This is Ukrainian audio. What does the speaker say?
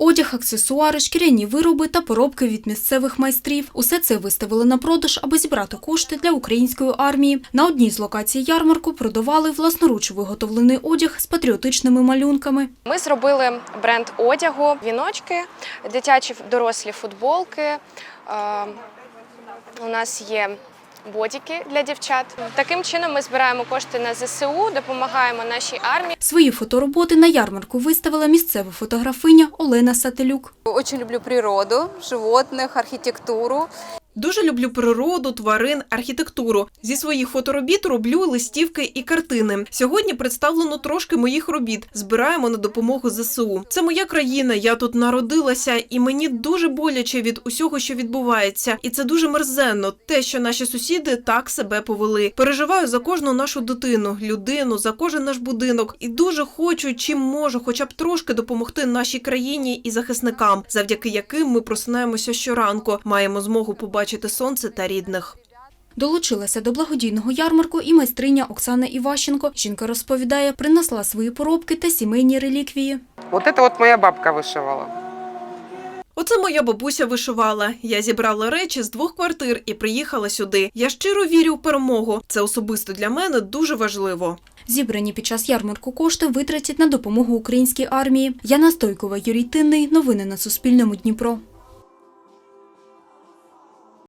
Одяг, аксесуари, шкіряні вироби та поробки від місцевих майстрів. Усе це виставили на продаж, аби зібрати кошти для української армії. На одній з локацій ярмарку продавали власноруч виготовлений одяг з патріотичними малюнками. Ми зробили бренд одягу, віночки, дитячі дорослі футболки. Е, У нас є бодіки для дівчат. Таким чином ми збираємо кошти на ЗСУ, допомагаємо нашій армії. Свої фотороботи на ярмарку виставила місцева фотографиня Олена Сателюк. Дуже люблю природу, животних, архітектуру. Дуже люблю природу, тварин, архітектуру. Зі своїх фоторобіт роблю листівки і картини. Сьогодні представлено трошки моїх робіт. Збираємо на допомогу ЗСУ. Це моя країна. Я тут народилася, і мені дуже боляче від усього, що відбувається. І це дуже мерзенно. Те, що наші сусіди так себе повели. Переживаю за кожну нашу дитину, людину, за кожен наш будинок. І дуже хочу, чим можу, хоча б трошки допомогти нашій країні і захисникам, завдяки яким ми просинаємося щоранку, маємо змогу побачити сонце та рідних. Долучилася до благодійного ярмарку і майстриня Оксана Іващенко. Жінка розповідає, принесла свої поробки та сімейні реліквії. Вот это вот моя бабка вышивала. Оце моя бабуся вишивала. Я зібрала речі з двох квартир і приїхала сюди. Я щиро вірю в перемогу. Це особисто для мене дуже важливо. Зібрані під час ярмарку кошти витратять на допомогу українській армії. Яна Стойкова, Юрій Тинний. Новини на Суспільному Дніпро.